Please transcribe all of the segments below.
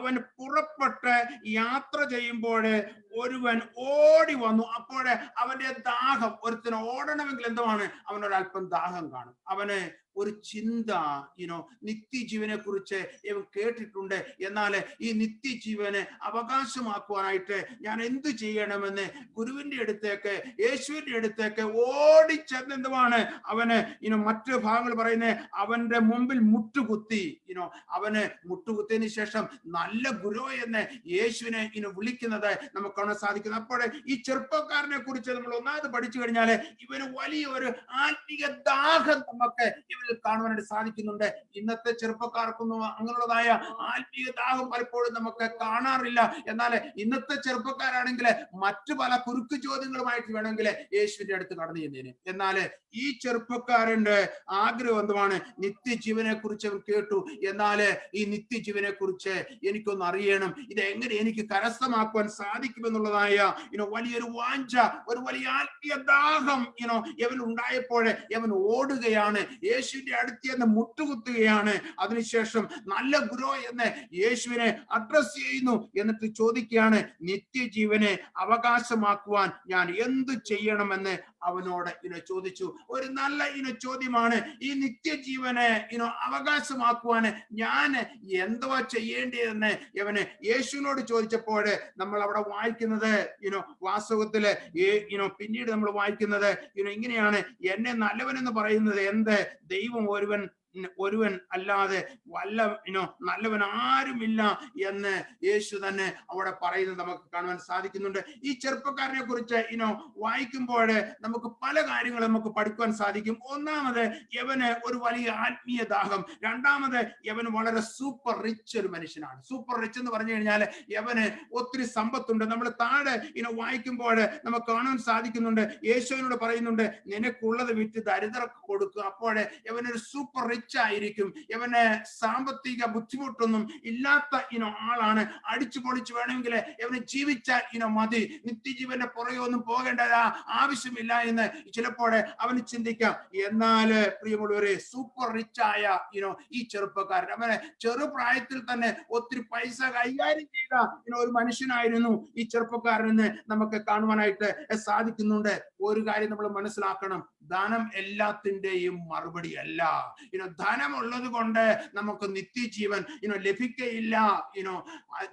അവൻ പുറപ്പെട്ട് യാത്ര ചെയ്യുമ്പോൾ ഒരുവൻ ഓടി വന്നു. അപ്പോഴേ അവന്റെ ദാഹം ഒരുത്തിന് ഓടണമെങ്കിൽ എന്തുമാണ് അവനൊരല്പം ദാഹം കാണും. അവന് ഒരു ചിന്ത യുനോ നിത്യജീവനെ കുറിച്ച് കേട്ടിട്ടുണ്ട്. എന്നാൽ ഈ നിത്യജീവനെ അവകാശമാക്കുവാനായിട്ട് ഞാൻ എന്ത് ചെയ്യണമെന്ന് ഗുരുവിന്റെ അടുത്തേക്ക് യേശുവിന്റെ അടുത്തേക്ക് ഓടിച്ചെന്ന് എന്തുമാണ് അവന് ഇനോ മറ്റു ഭാഗങ്ങൾ പറയുന്നത്? അവന്റെ മുമ്പിൽ മുട്ടുകുത്തി ഇനോ അവന് മുട്ടുകുത്തിയതിനു ശേഷം നല്ല ഗുരു എന്ന് യേശുവിനെ ഇനി വിളിക്കുന്നത് നമുക്ക് കാണാൻ സാധിക്കുന്നത് അപ്പോൾ ഈ ചെറുപ്പക്കാരനെ കുറിച്ച് നമ്മൾ ഒന്നാമത് പഠിച്ചു കഴിഞ്ഞാൽ ഇവന് വലിയ ഒരു ആത്മീയ ദാഹം നമുക്ക് ഇവരിൽ കാണുവാനായിട്ട് സാധിക്കുന്നുണ്ട്. ഇന്നത്തെ ചെറുപ്പക്കാർക്കൊന്നും അങ്ങനെയുള്ളതായ ആത്മീയ ദാഹം പലപ്പോഴും നമുക്ക് കാണാറില്ല. എന്നാൽ ഇന്നത്തെ ചെറുപ്പക്കാരാണെങ്കിൽ മറ്റു പല കുറുക്ക് ചോദ്യങ്ങളുമായിട്ട് വേണമെങ്കിൽ യേശുവിന്റെ അടുത്ത് കടന്നു ചെന്നേന്. എന്നാൽ ഈ ചെറുപ്പക്കാരന്റെ ആഗ്രഹം എന്തുമാണ് നിത്യജീവനെ കുറിച്ച് അവൻ കേട്ടു. എന്നാൽ ഈ നിത്യജീവനെ കുറിച്ച് എനിക്കൊന്ന് അറിയണം. ഇത് എങ്ങനെ എനിക്ക് കരസ്ഥമാക്കുവാൻ സാധിക്കുമെന്നുള്ളതായ ഇനോ വലിയൊരു വാഞ്ച ഒരു വലിയ ആത്മീയ ദാഹം ഇനോ ഇവൻ ഉണ്ടായപ്പോൾ ഇവൻ ഓടുകയാണ്. യേശുവിന്റെ അടുത്ത് എന്ന് മുട്ടുകുത്തുകയാണ്. അതിനുശേഷം നല്ല ഗുരു എന്ന് യേശുവിനെ അഡ്രസ് ചെയ്യുന്നു. എന്നിട്ട് ചോദിക്കുകയാണ് നിത്യജീവനെ അവകാശമാക്കുവാൻ ഞാൻ എന്ത് ചെയ്യണമെന്ന് അവനോട് ഇന ചോദിച്ചു. ഒരു നല്ല ഇന ചോദ്യമാണ്. ഈ നിത്യജീവനെ ഇനോ അവകാശമാക്കുവാൻ ഞാൻ എന്തുവാ ചെയ്യേണ്ടതെന്ന് ഇവന് യേശുവിനോട് ചോദിച്ചപ്പോൾ നമ്മൾ അവിടെ വായിക്കുന്നത് ഇനോ വാസ്തവത്തിൽ ഇനോ പിന്നീട് നമ്മൾ വായിക്കുന്നത് ഇനോ ഇങ്ങനെയാണ്. എന്നെ നല്ലവനെന്ന് പറയുന്നത് എന്ത്? ദൈവം ഒരുവൻ ഒരുവൻ അല്ലാതെ വല്ല ഇനോ നല്ലവൻ ആരുമില്ല എന്ന് യേശു തന്നെ അവിടെ പറയുന്നത് നമുക്ക് കാണുവാൻ സാധിക്കുന്നുണ്ട്. ഈ ചെറുപ്പക്കാരനെ കുറിച്ച് ഇനോ വായിക്കുമ്പോൾ നമുക്ക് പല കാര്യങ്ങളും നമുക്ക് പഠിക്കുവാൻ സാധിക്കും. ഒന്നാമത് യവന് ഒരു വലിയ ആത്മീയ ദാഹം. രണ്ടാമത് യവൻ വളരെ സൂപ്പർ റിച്ച് ഒരു മനുഷ്യനാണ്. സൂപ്പർ റിച്ച് എന്ന് പറഞ്ഞു കഴിഞ്ഞാൽ യവന് ഒത്തിരി സമ്പത്തുണ്ട്. നമ്മൾ താഴെ ഇനോ വായിക്കുമ്പോൾ നമുക്ക് കാണാൻ സാധിക്കുന്നുണ്ട്. യേശുവിനോട് പറയുന്നുണ്ട് നിനക്കുള്ളത് വിറ്റ് ദരിദ്രർക്ക് കൊടുക്കുക അപ്പോഴേ യവനൊരു സൂപ്പർ റിച്ച് ആയിരിക്കും ഇവന് സാമ്പത്തിക ബുദ്ധിമുട്ടൊന്നും ഇല്ലാത്ത ഇനോ ആളാണ്. അടിച്ചു പൊളിച്ചു വേണമെങ്കിൽ ഇവന് ജീവിച്ചാൽ ഇനോ മതി. നിത്യജീവന്റെ പുറകെ ഒന്നും പോകേണ്ടതാ ആവശ്യമില്ല എന്ന് ചിലപ്പോൾ അവന് ചിന്തിക്കാം. എന്നാൽ പ്രിയമുള്ളവരെ സൂപ്പർ റിച്ച് ആയ ഇനോ ഈ ചെറുപ്പക്കാരൻ. അവന് ചെറുപ്രായത്തിൽ തന്നെ ഒത്തിരി പൈസ കൈകാര്യം ചെയ്ത ഇനോ ഒരു മനുഷ്യനായിരുന്നു ഈ ചെറുപ്പക്കാരനെന്ന് നമുക്ക് കാണുവാനായിട്ട് സാധിക്കുന്നുണ്ട്. ഒരു കാര്യം നമ്മൾ മനസ്സിലാക്കണം. ധനം എല്ലാത്തിന്റെയും മറുപടി അല്ല ഇനോ ധനമുള്ളത് കൊണ്ട് നമുക്ക് നിത്യജീവൻ ഇനോ ലഭിക്കയില്ല. ഇനോ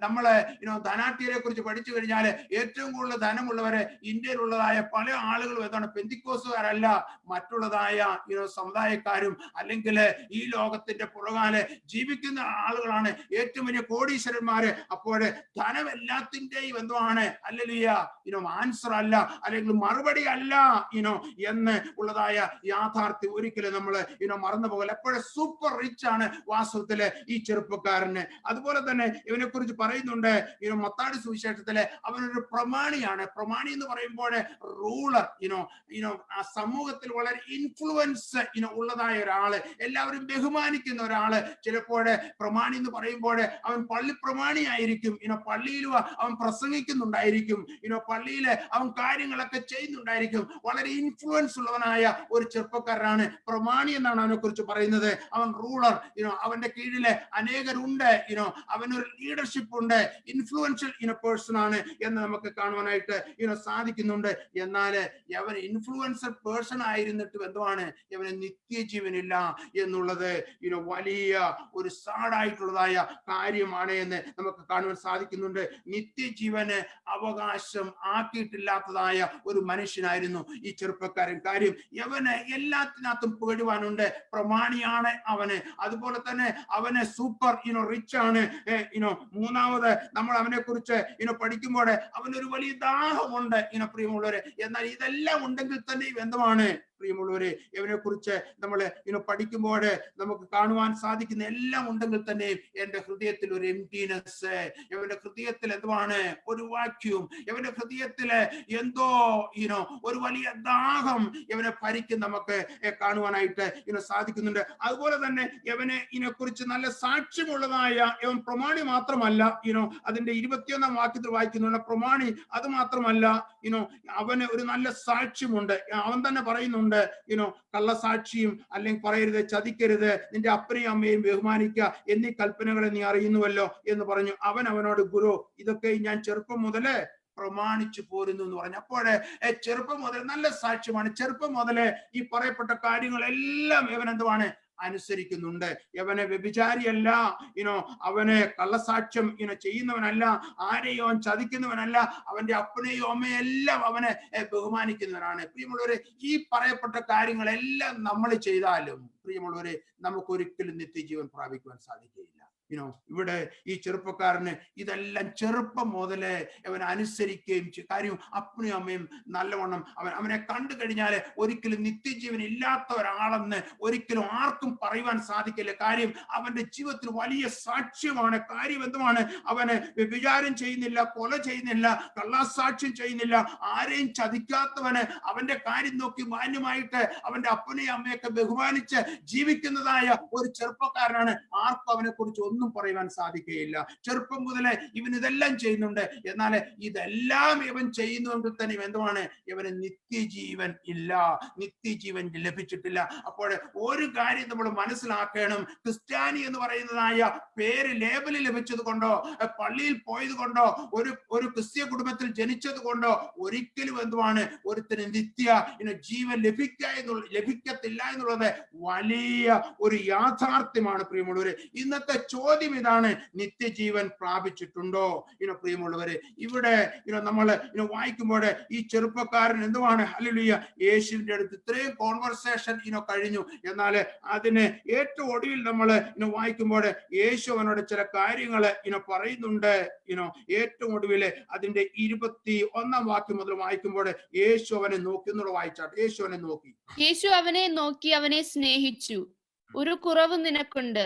നമ്മൾ ഇനോ ധനാട്ടിയെ കുറിച്ച് പഠിച്ചു കഴിഞ്ഞാൽ ഏറ്റവും കൂടുതൽ ധനമുള്ളവരെ ഇന്ത്യയിലുള്ളതായ പല ആളുകളും എന്താണ് പെന്തിക്കോസുകാരല്ല. മറ്റുള്ളതായ ഇനോ സമുദായക്കാരും അല്ലെങ്കിൽ ഈ ലോകത്തിന്റെ പുറകാലെ ജീവിക്കുന്ന ആളുകളാണ് ഏറ്റവും വലിയ കോടീശ്വരന്മാര്. അപ്പോൾ ധനം എല്ലാത്തിന്റെയും എന്തുവാണ്? അല്ലലിയ ഇനോ ആൻസർ അല്ല അല്ലെങ്കിൽ മറുപടി അല്ല ഇനോ എന്ന് ഉള്ളതായ യാഥാർത്ഥ്യം ഒരിക്കലും നമ്മൾ ഇനോ മറന്നു പോകല എപ്പോഴും സൂപ്പർ റിച്ച് ആണ് വാസ്തവത്തിൽ ഈ ചെറുപ്പക്കാരന്. അതുപോലെ തന്നെ ഇവനെ കുറിച്ച് പറയുന്നുണ്ട് ഇനോ മത്താടി സുവിശേഷത്തിൽ അവനൊരു പ്രമാണിയാണ്. പ്രമാണി എന്ന് പറയുമ്പോൾ റൂളർ ഇനോ ഇനോ ആ സമൂഹത്തിൽ വളരെ ഇൻഫ്ലുവൻസ് ഇനോ ഉള്ളതായ ഒരാൾ. എല്ലാവരും ബഹുമാനിക്കുന്ന ഒരാൾ. ചിലപ്പോൾ പ്രമാണി എന്ന് പറയുമ്പോൾ അവൻ പള്ളി പ്രമാണിയായിരിക്കും ഇനോ പള്ളിയിലും അവൻ പ്രസംഗിക്കുന്നുണ്ടായിരിക്കും. ഇനോ പള്ളിയിൽ അവൻ കാര്യങ്ങളൊക്കെ ചെയ്യുന്നുണ്ടായിരിക്കും. വളരെ ഇൻഫ്ലുവൻസ് ഉള്ളവനായ ഒരു ചെറുപ്പക്കാരനാണ്. പ്രമാണി എന്നാണ് അവനെ കുറിച്ച് പറയുന്നത്. അവൻ റൂളർ ഇനോ അവന്റെ കീഴിലെ അനേകരുണ്ട് ഇനോ അവനൊരു ലീഡർഷിപ്പ് ഉണ്ട് ഇൻഫ്ലുവൻഷ്യൽ ഇനോ പേഴ്സൺ ആണ് എന്ന് നമുക്ക് കാണുവാനായിട്ട് ഇനോ സാധിക്കുന്നുണ്ട്. എന്നാൽ അവൻ ഇൻഫ്ലുവൻസർ പേഴ്സൺ ആയിരുന്നിട്ടും എന്തുവാണ്? ഇവന് നിത്യജീവനില്ല എന്നുള്ളത് ഇനോ വലിയ ഒരു സാഡായിട്ടുള്ളതായ കാര്യമാണ് എന്ന് നമുക്ക് കാണുവാൻ സാധിക്കുന്നുണ്ട്. നിത്യജീവന് അവകാശം ആക്കിയിട്ടില്ലാത്തതായ ഒരു മനുഷ്യനായിരുന്നു ഈ ചെറുപ്പക്കാരൻ. കാര്യം യവന് എല്ലാത്തിനകത്തും പേടുവാനുണ്ട് പ്രമാണിയാണ് അവന്. അതുപോലെ തന്നെ അവന് സൂപ്പർ ഇനോ റിച്ച് ആണ്. ഇനോ മൂന്നാമത് നമ്മൾ അവനെ കുറിച്ച് ഇനോ പഠിക്കുമ്പോൾ അവനൊരു വലിയ ദാഹമുണ്ട് ഇനോ പ്രിയമുള്ളവര്. എന്നാൽ ഇതെല്ലാം ഉണ്ടെങ്കിൽ തന്നെ എന്തുമാണ് പ്രിയമുള്ളവരെ ഇവനെ കുറിച്ച് നമ്മൾ ഇങ്ങനെ പഠിക്കുമ്പോൾ നമുക്ക് കാണുവാൻ സാധിക്കുന്ന എല്ലാം ഉണ്ടെങ്കിൽ തന്നെ എന്റെ ഹൃദയത്തിൽ ഒരു എംറ്റിനെസ് ഇവന്റെ ഹൃദയത്തിൽ എന്തുവാണ്? ഒരു വാക്യൂം ഇവന്റെ ഹൃദയത്തിൽ എന്തോ ഇനോ ഒരു വലിയ ദാഹം ഇവനെ ഭരിക്കും നമുക്ക് കാണുവാനായിട്ട് ഇങ്ങനെ സാധിക്കുന്നുണ്ട്. അതുപോലെ തന്നെ ഇവനെ ഇതിനെ കുറിച്ച് നല്ല സാക്ഷ്യമുള്ളതായ ഇവൻ പ്രമാണി മാത്രമല്ല ഇനോ അതിന്റെ ഇരുപത്തിയൊന്നാം വാക്യത്തിൽ വായിക്കുന്നുണ്ട്. പ്രമാണി അത് മാത്രമല്ല ഇനോ അവന് ഒരു നല്ല സാക്ഷ്യമുണ്ട്. അവൻ തന്നെ പറയുന്നുണ്ട് പറയുന്നുണ്ട് യുനോ കള്ളസാക്ഷിയും അല്ലെങ്കിൽ പറയരുത് ചതിക്കരുത് നിന്റെ അപ്പനെയും അമ്മയും ബഹുമാനിക്കുക എന്നീ കൽപ്പനകളെ നീ അറിയുന്നുവല്ലോ എന്ന് പറഞ്ഞു. അവൻ അവനോട് ഗുരു ഇതൊക്കെ ഞാൻ ചെറുപ്പം മുതലേ പ്രമാണിച്ചു പോരുന്നു എന്ന് പറഞ്ഞു. അപ്പോഴേ ചെറുപ്പം മുതൽ നല്ല സാക്ഷ്യമാണ്. ചെറുപ്പം മുതലേ ഈ പറയപ്പെട്ട കാര്യങ്ങളെല്ലാം ഇവൻ എന്തുവാണ്? അനുസരിക്കുന്നുണ്ട്. യവനെ വ്യഭിചാരിയല്ല. ഇനോ അവനെ കള്ളസാക്ഷ്യം ഇനോ ചെയ്യുന്നവനല്ല. ആരെയോ അവൻ ചതിക്കുന്നവനല്ല. അവന്റെ അപ്പനെയോ അമ്മയെല്ലാം അവനെ ബഹുമാനിക്കുന്നവനാണ്. പ്രിയമുള്ളവരെ ഈ പറയപ്പെട്ട കാര്യങ്ങളെല്ലാം നമ്മൾ ചെയ്താലും പ്രിയമുള്ളവരെ നമുക്ക് ഒരിക്കലും നിത്യജീവൻ പ്രാപിക്കുവാൻ സാധിക്കുകയില്ല. യുനോ ഇവിടെ ഈ ചെറുപ്പക്കാരന് ഇതെല്ലാം ചെറുപ്പം മുതലേ അവൻ അനുസരിക്കുകയും കാര്യം അപ്പനും അമ്മയും നല്ലവണ്ണം അവൻ അവനെ കണ്ടു കഴിഞ്ഞാൽ ഒരിക്കലും നിത്യജീവൻ ഇല്ലാത്ത ഒരാളെന്ന് ഒരിക്കലും ആർക്കും പറയുവാൻ സാധിക്കില്ല. കാര്യം അവന്റെ ജീവിതത്തിൽ വലിയ സാക്ഷ്യമാണ്. കാര്യം എന്തുമാണ്? അവന് വിചാരം ചെയ്യുന്നില്ല കൊല ചെയ്യുന്നില്ല കള്ളാസാക്ഷ്യം ചെയ്യുന്നില്ല ആരെയും ചതിക്കാത്തവന് അവന്റെ കാര്യം നോക്കി മാന്യമായിട്ട് അവന്റെ അപ്പനെയും അമ്മയൊക്കെ ബഹുമാനിച്ച് ജീവിക്കുന്നതായ ഒരു ചെറുപ്പക്കാരനാണ് ആർക്കും അവനെ കുറിച്ച് ഒന്നും പറയുവാൻ സാധിക്കുകയില്ല. ചെറുപ്പം മുതലേ ഇവൻ ഇതെല്ലാം ചെയ്യുന്നുണ്ട്. എന്നാൽ ഇതെല്ലാം ഇവൻ ചെയ്യുന്നുവെങ്കിൽ തന്നെ എന്തുമാണ് ഇവന് നിത്യജീവൻ ഇല്ല. നിത്യജീവൻ ലഭിച്ചിട്ടില്ല. അപ്പോൾ ഒരു കാര്യം നമ്മൾ മനസ്സിലാക്കണം. ക്രിസ്ത്യാനി എന്ന് പറയുന്നതായ പേര് ലേബൽ ലഭിച്ചത് കൊണ്ടോ പള്ളിയിൽ പോയത് കൊണ്ടോ ഒരു ഒരു ക്രിസ്ത്യ കുടുംബത്തിൽ ജനിച്ചത് കൊണ്ടോ ഒരിക്കലും എന്തുമാണ് ഒരുത്തിന് നിത്യ ജീവൻ ലഭിക്ക എന്നുള്ള ലഭിക്കത്തില്ല എന്നുള്ളത് വലിയ ഒരു യാഥാർത്ഥ്യമാണ് പ്രിയമുള്ളവര്. ഇന്നത്തെ ചോദ്യം ഇതാണ് നിത്യജീവൻ പ്രാപിച്ചിട്ടുണ്ടോ? ഇനോ പ്രിയമുള്ളവര് ഇവിടെ ഇനോ നമ്മൾ ഇനോ വായിക്കുമ്പോൾ ഈ ചെറുപ്പക്കാരൻ എന്തുവാണ്? ഹലുലിയ യേശുവിന്റെ അടുത്ത് ഇത്രയും കോൺവെർസേഷൻ ഇനോ കഴിഞ്ഞു. എന്നാൽ അതിന് ഏറ്റവും ഒടുവിൽ നമ്മൾ ഇനോ വായിക്കുമ്പോൾ യേശു അവനോട് ചില കാര്യങ്ങൾ ഇനോ പറയുന്നുണ്ട്. ഇനോ ഏറ്റവും ഒടുവിൽ അതിന്റെ ഇരുപത്തി ഒന്നാം വാക്യം മുതൽ വായിക്കുമ്പോൾ യേശു അവനെ നോക്കി. എന്നുള്ള വായിച്ചാട്ടെ യേശു അവനെ നോക്കി. യേശു അവനെ നോക്കി അവനെ സ്നേഹിച്ചു. ഒരു കുറവ് നിനക്കുണ്ട്.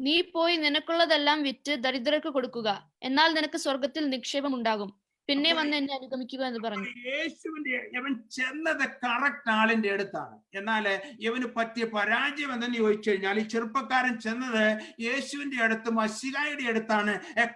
നീ പോയി നിനക്കുള്ളതെല്ലാം വിറ്റ് ദരിദ്രർക്ക് കൊടുക്കുക. എന്നാൽ നിനക്ക് സ്വർഗത്തിൽ നിക്ഷേപം ഉണ്ടാകും പിന്നെ വന്ന് എന്നെ അനുഗമിക്കുക എന്ന് പറഞ്ഞു. യേശുവിന്റെ ഇവൻ ചെന്നത് കറക്റ്റ് ആളിന്റെ അടുത്താണ്. എന്നാൽ ഇവന് പറ്റിയ പരാജയം എന്തെന്ന് ചോദിച്ചു കഴിഞ്ഞാൽ ഈ ചെറുപ്പക്കാരൻ ചെന്നത് യേശുവിന്റെ അടുത്ത് മഷികായുടെ അടുത്താണ്.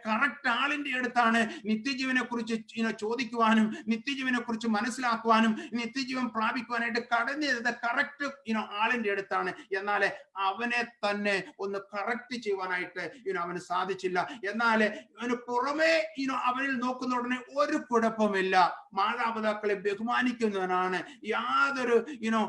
കറക്റ്റ് ആളിന്റെ അടുത്താണ്. നിത്യജീവനെ കുറിച്ച് ചോദിക്കുവാനും നിത്യജീവനെ കുറിച്ച് മനസ്സിലാക്കുവാനും നിത്യജീവൻ പ്രാപിക്കുവാനായിട്ട് കടന്നു ചെയ്തത് കറക്റ്റ് ഇനോ ആളിന്റെ അടുത്താണ്. എന്നാൽ അവനെ തന്നെ ഒന്ന് കറക്റ്റ് ചെയ്യുവാനായിട്ട് ഇനോ അവന് സാധിച്ചില്ല. എന്നാൽ അവന് പുറമേ ഇനോ അവനിൽ നോക്കുന്ന ഉടനെ ഒരു കുഴപ്പമില്ല. മാതാപിതാക്കളെ ബഹുമാനിക്കുന്നവനാണ് യാതൊരു ഇനോ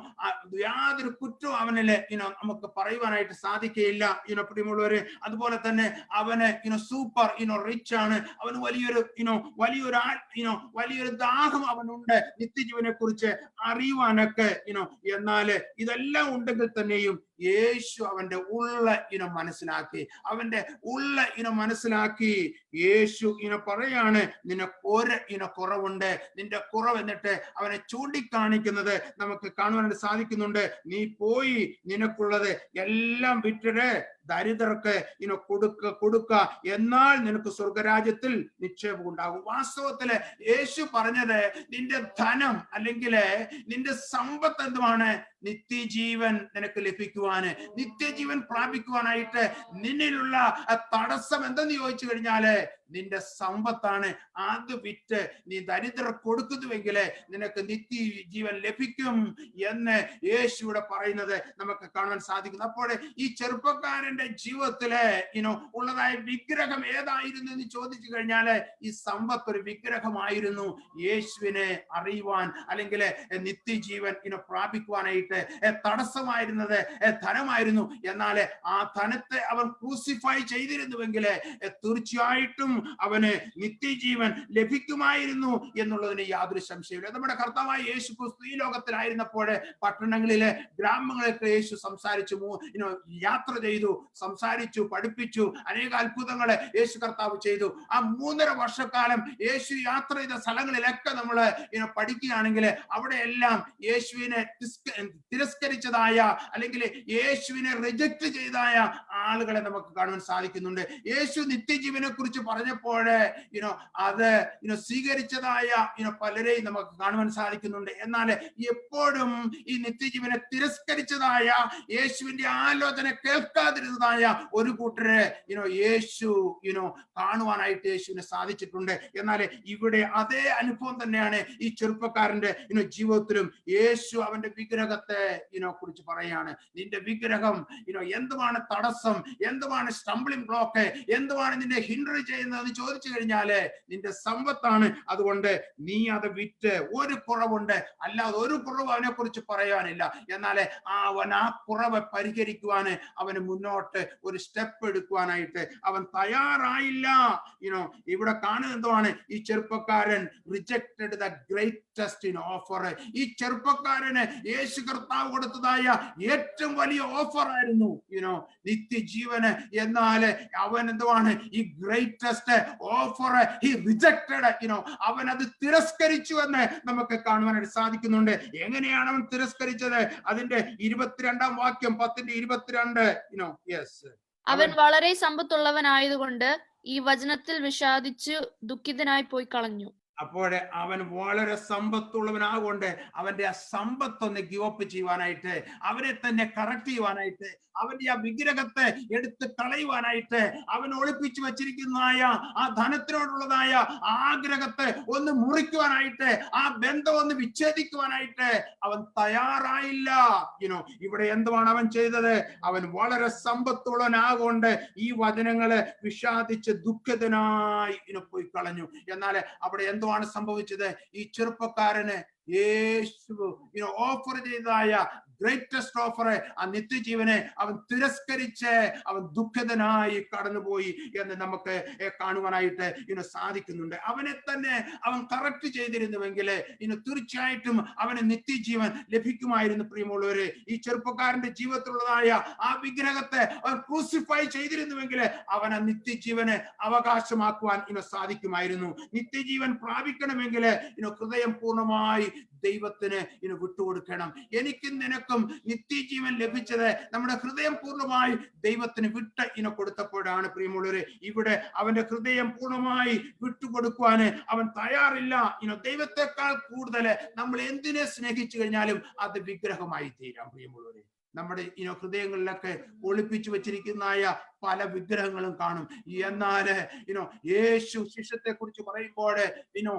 യാതൊരു കുറ്റവും അവനിൽ ഇനോ നമുക്ക് പറയുവാനായിട്ട് സാധിക്കുകയില്ല ഇനോ പ്രിയമുള്ളവര് അതുപോലെ തന്നെ അവന് ഇനോ സൂപ്പർ ഇനോ റിച്ച് ആണ് അവന് വലിയൊരു ഇനോ വലിയൊരു യുനോ വലിയൊരു ദാഹം അവനുണ്ട് നിത്യജീവനെ കുറിച്ച് അറിയുവാനൊക്കെ ഇനോ എന്നാൽ ഇതെല്ലാം ഉണ്ടെങ്കിൽ തന്നെയും യേശു അവന്റെ ഉള്ള ഇനം മനസ്സിലാക്കി അവന്റെ ഉള്ള ഇനം മനസ്സിലാക്കി യേശു ഇന പറയാണ് നിനക്ക് ഒരു ഇന കുറവുണ്ട് നിന്റെ കുറവ് എന്നിട്ട് അവനെ ചൂണ്ടിക്കാണിക്കുന്നത് നമുക്ക് കാണുവാനായിട്ട് സാധിക്കുന്നുണ്ട്. നീ പോയി നിനക്കുള്ളത് എല്ലാം വിറ്റിട്ട് ദരിദ്രർക്ക് ഇനി കൊടുക്ക കൊടുക്ക. എന്നാൽ നിനക്ക് സ്വർഗരാജ്യത്തിൽ നിക്ഷേപം ഉണ്ടാകും. വാസ്തവത്തിൽ യേശു പറഞ്ഞത് നിന്റെ ധനം അല്ലെങ്കിൽ നിന്റെ സമ്പത്ത് എന്തുമാണ്? നിത്യജീവൻ നിനക്ക് ലഭിക്കുവാന്. നിത്യജീവൻ പ്രാപിക്കുവാനായിട്ട് നിന്നിലുള്ള തടസ്സം എന്തെന്ന് ചോദിച്ചു കഴിഞ്ഞാൽ നിന്റെ സമ്പത്താണ്. അത് വിറ്റ് നീ ദരിദ്രർ കൊടുക്കുന്നുവെങ്കിൽ നിനക്ക് നിത്യ ജീവൻ ലഭിക്കും എന്ന് യേശുവിടെ പറയുന്നത് നമുക്ക് കാണാൻ സാധിക്കുന്നു. അപ്പോൾ ഈ ചെറുപ്പക്കാരന്റെ ജീവിതത്തിൽ ഇനോ ഉള്ളതായ വിഗ്രഹം ഏതായിരുന്നു എന്ന് ചോദിച്ചു കഴിഞ്ഞാൽ ഈ സമ്പത്ത് ഒരു വിഗ്രഹമായിരുന്നു. യേശുവിനെ അറിയുവാൻ അല്ലെങ്കിൽ നിത്യജീവൻ ഇനോ പ്രാപിക്കുവാനായിട്ട് തടസ്സമായിരുന്നത് ധനമായിരുന്നു. എന്നാൽ ആ ധനത്തെ അവൻ ക്രൂസിഫൈ ചെയ്തിരുന്നുവെങ്കിൽ തീർച്ചയായിട്ടും അവന് നിത്യജീവൻ ലഭിക്കുമായിരുന്നു എന്നുള്ളതിന് യാതൊരു സംശയമില്ല നമ്മുടെ കർത്താവായ യേശു ക്രിസ്തു ഈ ലോകത്തിലായിരുന്നപ്പോൾ പട്ടണങ്ങളിലെ ഗ്രാമങ്ങളൊക്കെ യേശു സംസാരിച്ചു യാത്ര ചെയ്തു. സംസാരിച്ചു പഠിപ്പിച്ചു അനേക അത്ഭുതങ്ങളെ യേശു കർത്താവ് ചെയ്തു. ആ മൂന്നര വർഷക്കാലം യേശു യാത്ര ചെയ്ത സ്ഥലങ്ങളിലൊക്കെ നമ്മൾ ഇങ്ങനെ പഠിക്കുകയാണെങ്കിൽ അവിടെയെല്ലാം യേശുവിനെ തിരസ്കരിച്ചതായ അല്ലെങ്കിൽ യേശുവിനെ റിജക്ട് ചെയ്തായ ആളുകളെ നമുക്ക് കാണുവാൻ സാധിക്കുന്നുണ്ട്. യേശു നിത്യജീവനെ കുറിച്ച് പറഞ്ഞപ്പോൾ യുനോ അത് യുനോ സ്വീകരിച്ചതായ യുനോ പലരെയും നമുക്ക് കാണുവാൻ സാധിക്കുന്നുണ്ട്. എന്നാൽ എപ്പോഴും ഈ നിത്യജീവനെ തിരസ്കരിച്ചതായ യേശുവിന്റെ ആലോചന കേൾക്കാതിരുന്നതായ ഒരു കൂട്ടരെ യുനോ യേശു യുനോ കാണുവാനായിട്ട് യേശുവിന് സാധിച്ചിട്ടുണ്ട്. എന്നാൽ ഇവിടെ അതേ അനുഭവം തന്നെയാണ് ഈ ചെറുപ്പക്കാരന്റെ ഇനോ ജീവിതത്തിലും യേശു അവന്റെ വിഗ്രഹത്തെ യുനോ കുറിച്ച് പറയാണ് നിന്റെ വിഗ്രഹം യുനോ എന്തുമാണ് തടസ്സം? എന്തുമാണ് സ്റ്റംബ്ലിംഗ് ബ്ലോക്ക് എന്തുമാണ് നിന്നെ ഹിൻഡർ ചെയ്യുന്നതെന്ന് ചോദിച്ചു കഴിഞ്ഞാൽ നിന്റെ സമ്പത്താണ്. അതുകൊണ്ട് നീ അത് വിറ്റ് ഒരു കുറവുണ്ട്. അല്ലാതെ ഒരു കുറവ് അവനെ കുറിച്ച് പറയാനില്ല. എന്നാൽ അവൻ ആ കുറവ് പരിഹരിക്കുവാന് അവന് മുന്നോട്ട് ഒരു സ്റ്റെപ്പ് എടുക്കുവാനായിട്ട് അവൻ തയ്യാറായില്ല. യുനോ ഇവിടെ കാണുന്നത് എന്തുവാണ്? ഈ ചെറുപ്പക്കാരൻ rejected the greatest in offer ഈ ചെറുപ്പക്കാരന് യേശു കർത്താവ് കൊടുത്തതായ ഏറ്റവും വലിയ ഓഫർ ആയിരുന്നു. യുനോ നിത്യജീവന് എന്നാൽ അവൻ എന്തുവാണ്? ഈ greatest offer he rejected you know അവൻ അത് തിരസ്കരിച്ചു എന്ന് നമുക്ക് കാണുവാനായിട്ട് സാധിക്കുന്നുണ്ട്. എങ്ങനെയാണ് അവൻ തിരസ്കരിച്ചത്? അതിന്റെ ഇരുപത്തിരണ്ടാം വാക്യം പത്തിന്റെ ഇരുപത്തിരണ്ട് യുനോ യെസ് അവൻ വളരെ സമ്പത്തുള്ളവനായതുകൊണ്ട് ഈ വചനത്തിൽ വിഷാദിച്ച് ദുഃഖിതനായി പോയി കളഞ്ഞു. അപ്പോഴെ അവൻ വളരെ സമ്പത്തുള്ളവനാകൊണ്ട് അവന്റെ ആ സമ്പത്തൊന്ന് ഗിവപ്പ് ചെയ്യുവാനായിട്ട് അവനെ തന്നെ കറക്റ്റ് ചെയ്യുവാനായിട്ട് അവന്റെ ആ വിഗ്രഹത്തെ എടുത്ത് കളയുവാനായിട്ട് അവൻ ഒളിപ്പിച്ചു വച്ചിരിക്കുന്നതായ ആ ധനത്തിനോടുള്ളതായ ആഗ്രഹത്തെ ഒന്ന് മുറിക്കുവാനായിട്ട് ആ ബന്ധം ഒന്ന് വിച്ഛേദിക്കുവാനായിട്ട് അവൻ തയ്യാറായില്ല. യുനോ ഇവിടെ എന്തുമാണ് അവൻ ചെയ്തത്? അവൻ വളരെ സമ്പത്തുള്ളവനാകൊണ്ട് ഈ വചനങ്ങളെ വിഷാദിച്ച് ദുഃഖിതനായി ഇനോ പോയി കളഞ്ഞു. എന്നാൽ അവിടെ എന്തുവാണ് സംഭവിച്ചത്? ഈ ചെറുപ്പക്കാരന് യേശു ഓഫർ ചെയ്തതായ ഗ്രേറ്റസ്റ്റ് ഓഫർ ആ നിത്യജീവനെ അവൻ തിരസ്കരിച്ച് അവൻ ദുഃഖിതനായി കടന്നുപോയി എന്ന് നമുക്ക് കാണുവാനായിട്ട് ഇന്ന് സാധിക്കുന്നുണ്ട്. അവനെ തന്നെ അവൻ കറക്റ്റ് ചെയ്തിരുന്നുവെങ്കിൽ ഇന്ന് തീർച്ചയായിട്ടും അവന് നിത്യജീവൻ ലഭിക്കുമായിരുന്നു പ്രിയമുള്ളവര്. ഈ ചെറുപ്പക്കാരന്റെ ജീവിതത്തിലുള്ളതായ ആ വിഗ്രഹത്തെ അവൻ ക്രൂസിഫൈ ചെയ്തിരുന്നുവെങ്കിൽ അവൻ ആ നിത്യജീവനെ അവകാശമാക്കുവാൻ ഇന്ന് സാധിക്കുമായിരുന്നു. നിത്യജീവൻ പ്രാപിക്കണമെങ്കിൽ ഇന്ന് ഹൃദയം പൂർണമായി ദൈവത്തിന് ഇന്ന് വിട്ടുകൊടുക്കണം. എനിക്കും നിനക്കും നിത്യജീവൻ ലഭിച്ചത് നമ്മുടെ ഹൃദയം പൂർണമായി ദൈവത്തിന് വിട്ട ഇന കൊടുത്തപ്പോഴാണ് പ്രിയമുള്ളവരെ. ഇവിടെ അവന്റെ ഹൃദയം പൂർണമായി വിട്ടുകൊടുക്കുവാന് അവൻ തയ്യാറില്ല. ഇനോ ദൈവത്തെക്കാൾ കൂടുതൽ നമ്മൾ എന്തിനെ സ്നേഹിച്ചു കഴിഞ്ഞാലും അത് വിഗ്രഹമായി തീരാം പ്രിയമുള്ളവരെ. നമ്മുടെ ഇനോ ഹൃദയങ്ങളിലൊക്കെ ഒളിപ്പിച്ചു വെച്ചിരിക്കുന്നതായ പല വിഗ്രഹങ്ങളും കാണും. എന്നാൽ ഇനോ യേശു ശിഷ്യത്തെ കുറിച്ച് പറയുമ്പോൾ ഇനോ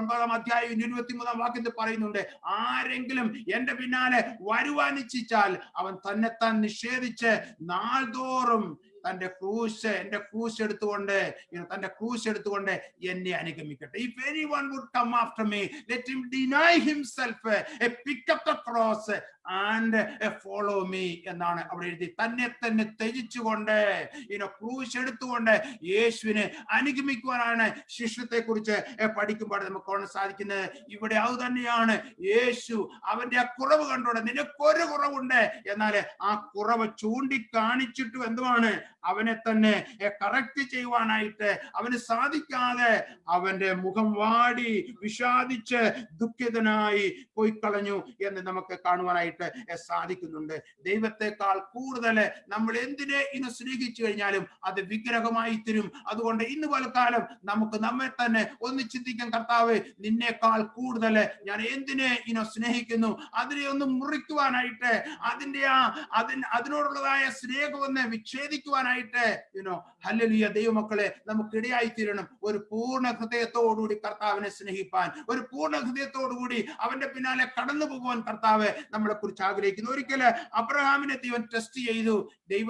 ഒൻപതാം അധ്യായം ഇരുപത്തിമൂന്നാം വാക്യത്തിൽ പറയുന്നുണ്ട് ആരെങ്കിലും എന്റെ പിന്നാലെ വരുവാൻ ഇച്ഛിച്ചാൽ അവൻ തന്നെത്താൻ നിഷേധിച്ച് നാൾതോറും തന്റെ ക്രൂശ് എന്റെ ക്രൂശ് എടുത്തുകൊണ്ട് തന്റെ ക്രൂശ് എടുത്തുകൊണ്ട് എന്നെ അനുഗമിക്കട്ടെ. If anyone would come after me let him deny himself pick up the cross and follow me എന്നാണ് അവിടെ എഴുതി. തന്നെ തന്നെ ത്യജിച്ചുകൊണ്ട് ഇതിനെ ക്രൂശ് എടുത്തുകൊണ്ട് യേശുവിനെ അനുഗമിക്കുവാനാണ് ശിഷ്യത്തെ കുറിച്ച് പഠിക്കുമ്പോൾ നമുക്ക് കാണാൻ സാധിക്കുന്നത്. ഇവിടെ അത് തന്നെയാണ്. യേശു അവന്റെ ആ കുറവ് കണ്ടോടെ നിനക്കൊരു കുറവുണ്ട്. എന്നാൽ ആ കുറവ് ചൂണ്ടിക്കാണിച്ചിട്ടും എന്തുമാണ്? അവനെ തന്നെ കറക്റ്റ് ചെയ്യുവാനായിട്ട് അവന് സാധിക്കാതെ അവന്റെ മുഖം വാടി വിഷാദിച്ച് ദുഃഖിതനായി പോയി കളഞ്ഞു എന്ന് നമുക്ക് കാണുവാനായിട്ട് സാധിക്കുന്നുണ്ട്. ദൈവത്തെക്കാൾ കൂടുതൽ നമ്മൾ എന്തിനെ ഇന്ന് സ്നേഹിച്ചു കഴിഞ്ഞാലും അത് വിഗ്രഹമായി തരും. അതുകൊണ്ട് ഇന്ന് പലക്കാലം നമുക്ക് നമ്മെ തന്നെ ഒന്ന് ചിന്തിക്കാൻ കർത്താവ് നിന്നേക്കാൾ കൂടുതൽ ഞാൻ എന്തിനെ ഇനോ സ്നേഹിക്കുന്നു? അതിനെ ഒന്ന് മുറിക്കുവാനായിട്ട് അതിന്റെ ആ അതിന് അതിനോടുള്ളതായ സ്നേഹം ഒന്ന് വിച്ഛേദിക്കുവാനായിട്ട് യുനോ ഹല്ലേലൂയ ദൈവമക്കളെ നമുക്കിടയായി തീരണം. ഒരു പൂർണ ഹൃദയത്തോടുകൂടി കർത്താവിനെ സ്നേഹിപ്പാൻ ഒരു പൂർണ ഹൃദയത്തോടുകൂടി അവന്റെ പിന്നാലെ കടന്നു പോകുവാൻ കർത്താവ് നമ്മളെ കുറിച്ച് ആഗ്രഹിക്കുന്നു. ഒരിക്കൽ അബ്രഹാമിനെ ദൈവം ടെസ്റ്റ് ചെയ്തു. ദൈവ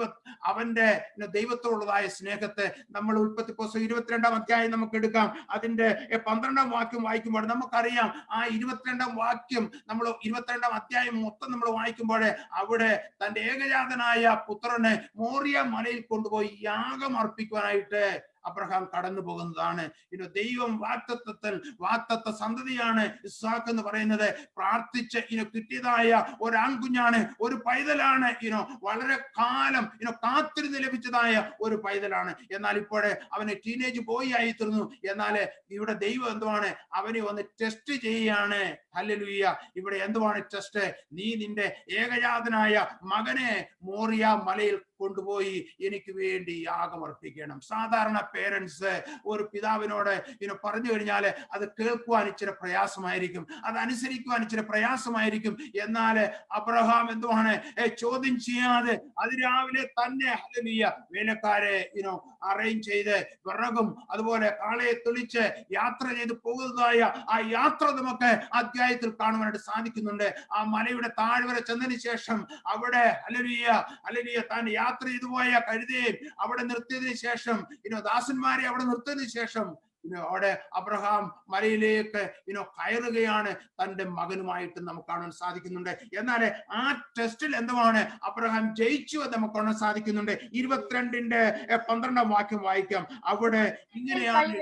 അവന്റെ ദൈവത്തോടുള്ളതായ സ്നേഹത്തെ നമ്മൾ ഉൽപ്പത്തി പുസ്തകം ഇരുപത്തിരണ്ടാം അധ്യായം നമുക്ക് എടുക്കാം. അതിന്റെ പന്ത്രണ്ടാം വാക്യം വായിക്കുമ്പോൾ നമുക്കറിയാം ആ ഇരുപത്തിരണ്ടാം വാക്യം നമ്മൾ ഇരുപത്തിരണ്ടാം അധ്യായം മൊത്തം നമ്മൾ വായിക്കുമ്പോൾ അവിടെ തന്റെ ഏകജാതനായ പുത്രനെ മോറിയ മലയിൽ കൊണ്ടുപോയി യാഗം അർപ്പിക്കുവാനായിട്ട് അബ്രഹാം കടന്നു പോകുന്നതാണ്. പിന്നെ ദൈവം വാക്തത്വത്തിൽ വാക്തത്വ സന്തതിയാണ് ഇസ്ഹാക്ക് എന്ന് പറയുന്നത്. പ്രാർത്ഥിച്ച് ഇനി കിട്ടിയതായ ഒരു ആൺകുഞ്ഞാണ് ഒരു പൈതലാണ്. ഇനോ വളരെ കാലം ഇനോ കാത്തിരുന്ന് ലഭിച്ചതായ ഒരു പൈതലാണ്. എന്നാൽ ഇപ്പോഴേ അവന് ടീനേജ് ബോയ് ആയി തീർന്നു എന്നാൽ ഇവിടെ ദൈവം എന്തുവാണ്? അവനെ ഒന്ന് ടെസ്റ്റ് ചെയ്യുകയാണ്. ഹല്ലലുയ്യ ഇവിടെ എന്തുവാണ് ടെസ്റ്റ് നീ നിന്റെ ഏകജാതനായ മകനെ മോറിയ മലയിൽ കൊണ്ടുപോയി എനിക്ക് വേണ്ടി യാഗമർപ്പിക്കണം സാധാരണ പേരൻസ് ഒരു പിതാവിനോട് ഇങ്ങനെ പറഞ്ഞു കഴിഞ്ഞാൽ അത് കേൾക്കുവാൻ ഇച്ചിരി പ്രയാസമായിരിക്കും. അത് അനുസരിക്കുവാൻ ഇച്ചിരി പ്രയാസമായിരിക്കും. എന്നാൽ അബ്രഹാം എന്തുവാണ്? ചോദ്യം ചെയ്യാതെ അതിരാവിലെ തന്നെ ഹല്ലേലൂയ വേലക്കാരെ ഇനോ അറേഞ്ച് ചെയ്ത് വിറകും അതുപോലെ കാളയെ തെളിച്ച് യാത്ര ചെയ്ത് പോകുന്നതായ ആ യാത്ര നമുക്ക് അധ്യായത്തിൽ കാണുവാനായിട്ട് സാധിക്കുന്നുണ്ട്. ആ മലയുടെ താഴ്വര ചെന്നതിന് ശേഷം അവിടെ അലരിയ അലരിയ താൻ യാത്ര ചെയ്തു പോയ കഴുതയും അവിടെ നിർത്തിയതിനു ശേഷം ഇനോ ദാസന്മാരെ അവിടെ നിർത്തിയതിനു ശേഷം അവിടെ അബ്രഹാം മലയിലേക്ക് ഇനോ കയറുകയാണ് തന്റെ മകനുമായിട്ട് നമുക്ക് കാണാൻ സാധിക്കുന്നുണ്ട്. എന്നാൽ ആ ടെസ്റ്റിൽ എന്തുമാണ് അബ്രഹാം ജയിച്ചു എന്ന് നമുക്ക് കാണാൻ സാധിക്കുന്നുണ്ട്. ഇരുപത്തിരണ്ടിന്റെ പന്ത്രണ്ടാം വാക്യം വായിക്കാം. അവിടെ ഇങ്ങനെയാണ്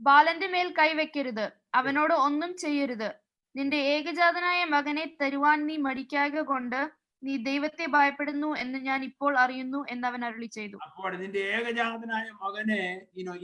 ബാലന്റെ മേൽ കൈവെക്കരുത് അവനോട് ഒന്നും ചെയ്യരുത്. നിന്റെ ഏകജാതനായ മകനെ തരുവാൻ നീ മടിക്കാകെ കൊണ്ട് നീ ദൈവത്തെ ഭയപ്പെടുന്നു എന്ന് ഞാൻ ഇപ്പോൾ അറിയുന്നു എന്ന് അവൻ അരുളി ചെയ്തു. അപ്പോൾ നിന്റെ ഏകജാതനായ മകനെ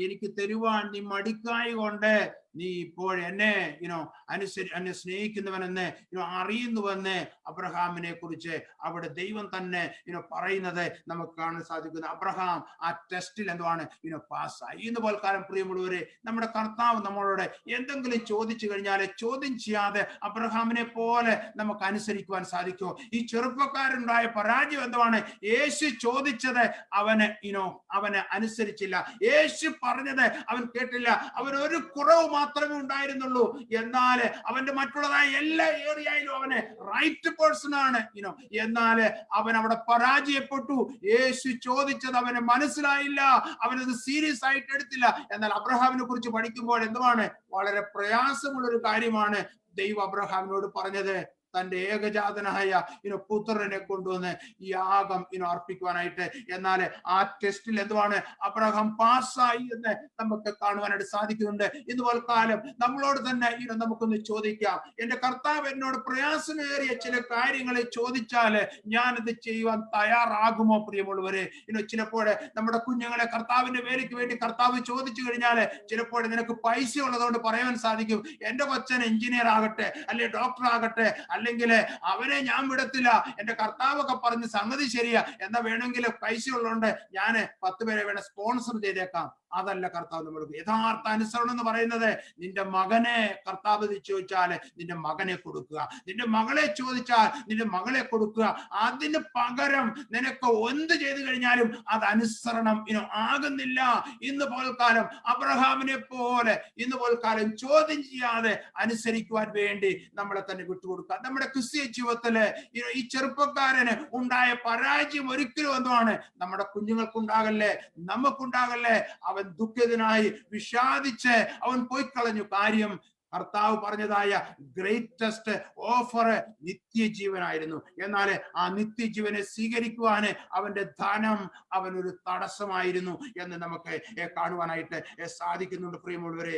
എനിക്ക് തരുവാൻ നീ മടിക്കായി കൊണ്ട് നീ ഇപ്പോൾ എന്നെ ഇനോ അനുസരി എന്നെ സ്നേഹിക്കുന്നവനെന്ന് ഇനോ അറിയുന്നുവെന്ന് അബ്രഹാമിനെ കുറിച്ച് അവിടെ ദൈവം തന്നെ ഇനോ പറയുന്നത് നമുക്ക് കാണാൻ സാധിക്കുന്നു. അബ്രഹാം ആ ടെസ്റ്റിൽ എന്തുവാണ്? ഇനോ പാസ്സായി ഇന്ന് പോൽക്കാലം പ്രിയമുള്ളവരെ നമ്മുടെ കർത്താവ് നമ്മളോട് എന്തെങ്കിലും ചോദിച്ചു കഴിഞ്ഞാൽ ചോദ്യം ചെയ്യാതെ അബ്രഹാമിനെ പോലെ നമുക്ക് അനുസരിക്കുവാൻ സാധിക്കുമോ ഈ ചെറുപ്പക്കാരുണ്ടായ പരാജയം എന്തുവാണ്? യേശു ചോദിച്ചത് അവന് ഇനോ അവന് അനുസരിച്ചില്ല. യേശു പറഞ്ഞത് അവൻ കേട്ടില്ല. അവൻ ഒരു കുറവ് മാത്രമേ ഉണ്ടായിരുന്നുള്ളൂ. എന്നാൽ അവന്റെ മറ്റുള്ളതായ എല്ലാ ഏരിയയിലും അവന് റൈറ്റ് പേഴ്സൺ ആണ്. ഇനോ എന്നാൽ അവൻ അവിടെ പരാജയപ്പെട്ടു. യേശു ചോദിച്ചത് അവന് മനസ്സിലായില്ല. അവനത് സീരിയസ് ആയിട്ട് എടുത്തില്ല. എന്നാൽ അബ്രഹാമിനെ കുറിച്ച് പഠിക്കുമ്പോൾ എന്തുമാണ്? വളരെ പ്രയാസമുള്ള ഒരു കാര്യമാണ് ദൈവം അബ്രഹാമിനോട് പറഞ്ഞത്. തന്റെ ഏകജാതനായ ഇനോ പുത്രനെ കൊണ്ടുവന്ന് ഈ യാഗം ഇനോ അർപ്പിക്കുവാനായിട്ട്. എന്നാൽ ആ ടെസ്റ്റിൽ എന്തുവാണ്? അബ്രഹാം പാസ്സായി എന്ന് നമുക്ക് കാണുവാനായിട്ട് സാധിക്കുന്നുണ്ട്. ഇതുപോലെ കാലം നമ്മളോട് തന്നെ ഇനോ നമുക്കൊന്ന് ചോദിക്കാം. എന്റെ കർത്താവ് എന്നോട് പ്രയാസമേറിയ ചില കാര്യങ്ങളെ ചോദിച്ചാൽ ഞാനത് ചെയ്യുവാൻ തയ്യാറാകുമോ പ്രിയമുള്ളവരെ? ഇനോ ചിലപ്പോൾ നമ്മുടെ കുഞ്ഞുങ്ങളെ കർത്താവിന്റെ വേലയ്ക്ക് വേണ്ടി കർത്താവ് ചോദിച്ചു കഴിഞ്ഞാൽ ചിലപ്പോൾ നിനക്ക് പൈസ ഉള്ളതുകൊണ്ട് പറയാൻ സാധിക്കും. എന്റെ കൊച്ചൻ എഞ്ചിനീയർ ആകട്ടെ അല്ലെ ഡോക്ടർ ആകട്ടെ അല്ലെങ്കിൽ അവരെ ഞാൻ വിടത്തില്ല എന്റെ കർത്താവൊക്കെ പറഞ്ഞ് സംഗതി ശരിയാ എന്നാ വേണമെങ്കിൽ പൈസ ഉള്ളതുകൊണ്ട് ഞാൻ പത്ത് പേരെ വേണേ സ്പോൺസർ ചെയ്തേക്കാം. അതല്ല കർത്താവ് നമ്മൾ യഥാർത്ഥ അനുസരണം എന്ന് പറയുന്നത് നിന്റെ മകനെ കർത്താവ് ചോദിച്ചാൽ നിന്റെ മകനെ കൊടുക്കുക. നിന്റെ മകളെ ചോദിച്ചാൽ നിന്റെ മകളെ കൊടുക്കുക. അതിന് പകരം നിനക്ക് എന്ത് ചെയ്തു കഴിഞ്ഞാലും അത് അനുസരണം ആകുന്നില്ല. ഇന്ന് പോൽക്കാലം അബ്രഹാമിനെ പോലെ ഇന്ന് പോൽക്കാലം ചോദ്യം ചെയ്യാതെ അനുസരിക്കുവാൻ വേണ്ടി നമ്മളെ തന്നെ വിട്ടുകൊടുക്കുക. നമ്മുടെ ക്രിസ്തീയ ജീവിതത്തിൽ ഈ- ചെറുപ്പക്കാരന് ഉണ്ടായ പരാജയം ഒരിക്കലും എന്തുമാണ് നമ്മുടെ കുഞ്ഞുങ്ങൾക്കുണ്ടാകല്ലേ? നമുക്കുണ്ടാകല്ലേ? അവൻ ദുഃഖിതനായി വിഷാദിച്ച് അവൻ പോയി കളഞ്ഞു കാര്യം കർത്താവ് പറഞ്ഞതായ ഗ്രേറ്റസ്റ്റ് ഓഫർ നിത്യജീവനായിരുന്നു. എന്നാൽ ആ നിത്യജീവനെ സ്വീകരിക്കുവാന് അവന്റെ ധനം അവനൊരു തടസ്സമായിരുന്നു എന്ന് നമുക്ക് കാണുവാനായിട്ട് സാധിക്കുന്നുണ്ട്. പ്രിയമുള്ളവരെ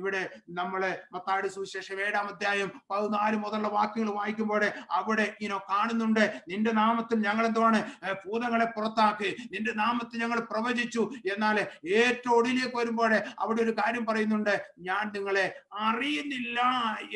ഇവിടെ നമ്മൾ മത്താടി സുവിശേഷം ഏഴാം അധ്യായം പതിനാല് മുതലുള്ള വാക്കുകൾ വായിക്കുമ്പോൾ അവിടെ ഇനോ കാണുന്നുണ്ട് നിന്റെ നാമത്തിൽ ഞങ്ങൾ എന്തുവാണ് ഭൂതങ്ങളെ പുറത്താക്കി നിന്റെ നാമത്തിൽ ഞങ്ങൾ പ്രവചിച്ചു. എന്നാൽ ഏറ്റവും ഒടിയിലേക്ക് വരുമ്പോൾ അവിടെ ഒരു കാര്യം പറയുന്നുണ്ട് ഞാൻ നിങ്ങളെ അറിയുന്നില്ല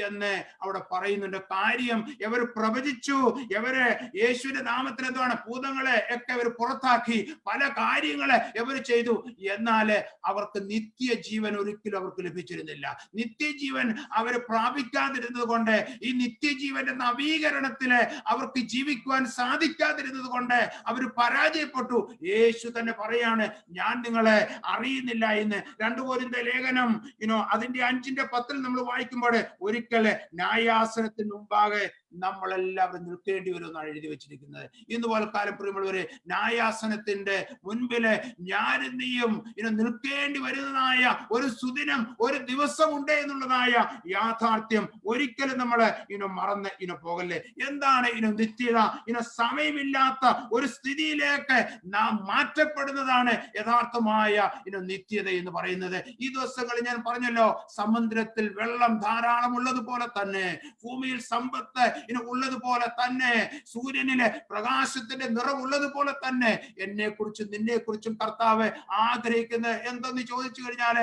എന്ന് അവിടെ പറയുന്നുണ്ട്. കാര്യം ഇവർ പ്രവചിച്ചു. ഇവർ യേശുവിന്റെ നാമത്തിൽ എന്താണ് ഭൂതങ്ങളെ ഒക്കെ ഇവർ പുറത്താക്കി. പല കാര്യങ്ങളെ ഇവർ ചെയ്തു. എന്നാൽ അവർക്ക് നിത്യജീവൻ ഒരിക്കലും അവർക്ക് ലഭിച്ചിരുന്നില്ല. നിത്യജീവൻ അവർ പ്രാപിക്കാതിരുന്നത് കൊണ്ട് ഈ നിത്യജീവന്റെ നവീകരണത്തിൽ അവർക്ക് ജീവിക്കുവാൻ സാധിക്കാതിരുന്നത് കൊണ്ട് അവർ പരാജയപ്പെട്ടു. യേശു തന്നെ പറയാണ് ഞാൻ നിങ്ങളെ അറിയുന്നില്ല എന്ന്. രണ്ടു പോരിന്റെ ലേഖനം ഇനോ അതിന്റെ അഞ്ചിന്റെ പത്തിൽ നമ്മൾ വായിക്കുമ്പോൾ ഒരിക്കൽ ന്യായാസനത്തിന് മുമ്പാകെ നമ്മളെല്ലാവരും നിൽക്കേണ്ടി വരുമെന്നാണ് എഴുതി വെച്ചിരിക്കുന്നത്. ഇന്ന് പോലക്കാലം പ്രിയമുള്ളവരെ ന്യായാസനത്തിന്റെ മുൻപിൽ ഞാനും നീയും ഇനി നിൽക്കേണ്ടി വരുന്നതായ ഒരു സുദിനം ഒരു ദിവസം ഉണ്ട് എന്നുള്ളതായ യാഥാർത്ഥ്യം ഒരിക്കലും നമ്മൾ ഇനി മറന്ന് ഇനി പോകല്ലേ? എന്താണ് ഇനി നിത്യത? ഇനി സമയമില്ലാത്ത ഒരു സ്ഥിതിയിലേക്ക് നാം മാറ്റപ്പെടുന്നതാണ് യഥാർത്ഥമായ ഇനി നിത്യത എന്ന് പറയുന്നത്. ഈ ദിവസങ്ങളിൽ ഞാൻ പറഞ്ഞല്ലോ സമുദ്രത്തിൽ വെള്ളം ധാരാളം ഉള്ളതുപോലെ തന്നെ ഭൂമിയിൽ സമ്പത്ത് ഇനി ഉള്ളതുപോലെ തന്നെ. സൂര്യനിലെ പ്രകാശത്തിന്റെ നിറമുള്ളതുപോലെ തന്നെ. എന്നെ കുറിച്ചും നിന്നെ കുറിച്ചും കർത്താവ് ആഗ്രഹിക്കുന്നത് എന്തെന്ന് ചോദിച്ചു കഴിഞ്ഞാൽ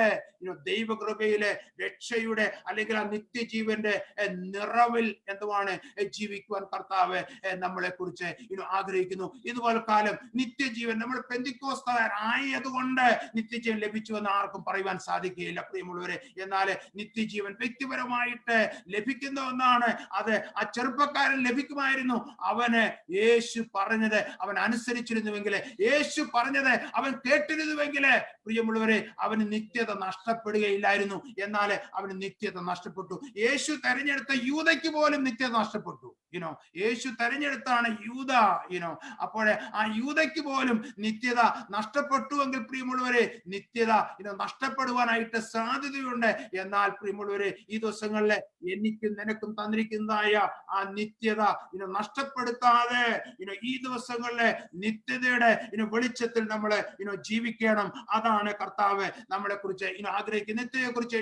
ദൈവകൃപയിലെ രക്ഷയുടെ അല്ലെങ്കിൽ ആ നിത്യജീവന്റെ നിറവിൽ എന്തുവാണ് ജീവിക്കുവാൻ കർത്താവ് നമ്മളെ കുറിച്ച് ഇനി ആഗ്രഹിക്കുന്നു. ഇതുപോലെ കാലം നിത്യജീവൻ നമ്മൾ പെന്തിക്കോസ്തകാരായതുകൊണ്ട് നിത്യജീവൻ ലഭിച്ചു എന്ന് ആർക്കും പറയുവാൻ സാധിക്കുകയില്ല പ്രിയമുള്ളവരെ. എന്നാൽ നിത്യജീവൻ വ്യക്തിപരമായിട്ട് ലഭിക്കുന്ന ഒന്നാണ്. അത് ആ ചെറുപ്പക്കാരൻ ലഭിക്കുമായിരുന്നു. അവന് യേശു പറഞ്ഞത് അവൻ അനുസരിച്ചിരുന്നുവെങ്കിൽ യേശു പറഞ്ഞത് അവൻ കേട്ടിരുന്നുവെങ്കിൽ പ്രിയമുള്ളവരെ അവന് നിത്യത നഷ്ടപ്പെടുകയില്ലായിരുന്നു. എന്നാൽ അവന് നിത്യത നഷ്ടപ്പെട്ടു. യേശു തെരഞ്ഞെടുത്ത യൂതയ്ക്ക് പോലും നിത്യത നഷ്ടപ്പെട്ടു. യുനോ യേശു തെരഞ്ഞെടുത്താണ് യൂത യുനോ അപ്പോഴേ ആ യൂതയ്ക്ക് പോലും നിത്യത നഷ്ടപ്പെട്ടുവെങ്കിൽ പ്രിയമുള്ളവരെ നിത്യത ഇനോ നഷ്ടപ്പെടുവാനായിട്ട് സാധ്യതയുണ്ട്. എന്നാൽ പ്രിയമുള്ളവരെ ഈ ദിവസങ്ങളിലെ എനിക്കും നിനക്കും തന്നിരിക്കുന്നതായ ആ നിത്യത ഇനോ നഷ്ടപ്പെടുത്താതെ ഇനോ ഈ ദിവസങ്ങളിലെ നിത്യതയുടെ ഇനോ വെളിച്ചത്തിൽ നമ്മൾ ഇനോ ജീവിക്കണം. അതാണ് കർത്താവ് നമ്മളെ കുറിച്ച് ഇനോ ആഗ്രഹിക്കുന്ന നിത്യതയെ കുറിച്ച്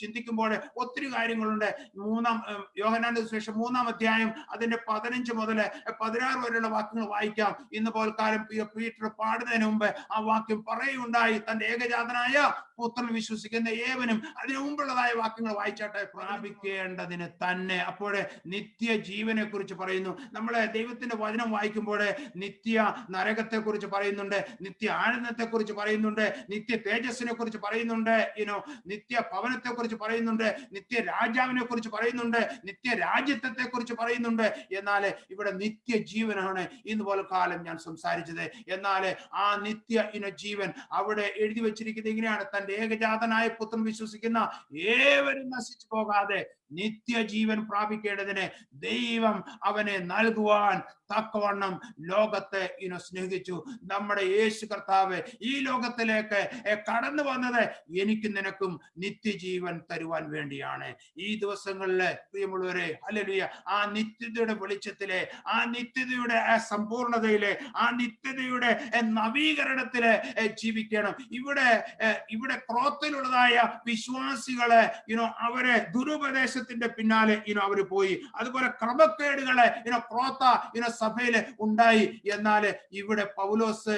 ചിന്തിക്കുമ്പോൾ ഒത്തിരി കാര്യങ്ങളുണ്ട്. മൂന്നാം യോഹനാന്റെ ശേഷം മൂന്നാം അധ്യായം അതിന്റെ പതിനഞ്ച് മുതൽ പതിനാറ് വരെയുള്ള വാക്യങ്ങൾ വായിക്കാം. ഇന്ന് പോൽക്കാലം പീറ്റർ പാടുന്നതിന് മുമ്പ് ആ വാക്യം പറയുണ്ടായി തന്റെ ഏകജാതനായ പുത്രൻ വിശ്വസിക്കുന്ന ഏവനും അതിനു മുമ്പുള്ളതായ വാക്യങ്ങൾ വായിച്ചാട്ടെ പ്രാപിക്കേണ്ടതിന് തന്നെ. അപ്പോഴേ നിത്യ ജീവനെ കുറിച്ച് പറയുന്നു. നമ്മളെ ദൈവത്തിന്റെ വചനം വായിക്കുമ്പോൾ നിത്യ നരകത്തെ കുറിച്ച് പറയുന്നുണ്ട് നിത്യ ആനന്ദത്തെ കുറിച്ച് പറയുന്നുണ്ട് നിത്യ തേജസ്സിനെ കുറിച്ച് പറയുന്നുണ്ട് ഇനോ നിത്യ ഭവനത്തെ കുറിച്ച് പറയുന്നുണ്ട് നിത്യ രാജാവിനെ കുറിച്ച് പറയുന്നുണ്ട് നിത്യ രാജ്യത്വത്തെ കുറിച്ച് പറയുന്നുണ്ട്. എന്നാൽ ഇവിടെ നിത്യ ജീവനാണ് ഇന്ന് പോലെ കാലം ഞാൻ സംസാരിച്ചത്. എന്നാൽ ആ നിത്യ ഇന ജീവൻ അവിടെ എഴുതി വെച്ചിരിക്കുന്നത് ഇങ്ങനെയാണ് തന്റെ ഏകജാതനായ പുത്രൻ വിശ്വസിക്കുന്ന ഏവരും നശിച്ചു പോകാതെ നിത്യജീവൻ പ്രാപിക്കേണ്ടതിന് ദൈവം അവനെ നൽകുവാൻ തക്കവണ്ണം ലോകത്തെ ഇനു സ്നേഹിച്ചു. നമ്മുടെ യേശു കർത്താവ് ഈ ലോകത്തിലേക്ക് കടന്നു വന്നത് എനിക്ക് നിനക്കും നിത്യജീവൻ തരുവാൻ വേണ്ടിയാണ്. ഈ ദിവസങ്ങളിലെ പ്രിയമുള്ളവരെ അല്ലെ ആ നിത്യതയുടെ വെളിച്ചത്തിലെ ആ നിത്യതയുടെ സമ്പൂർണതയിലെ ആ നിത്യതയുടെ നവീകരണത്തിൽ ജീവിക്കണം. ഇവിടെ ഇവിടെ ക്രോത്തിലുള്ളതായ വിശ്വാസികളെ ഇനോ അവരെ ദുരുപദേശത്തിന്റെ പിന്നാലെ ഇനോ അവർ പോയി. അതുപോലെ ക്രമക്കേടുകളെ ഇനോ ക്രോത്ത ഇനോ സഭയിൽ ഉണ്ടായി. എന്നാൽ ഇവിടെ പൗലോസ്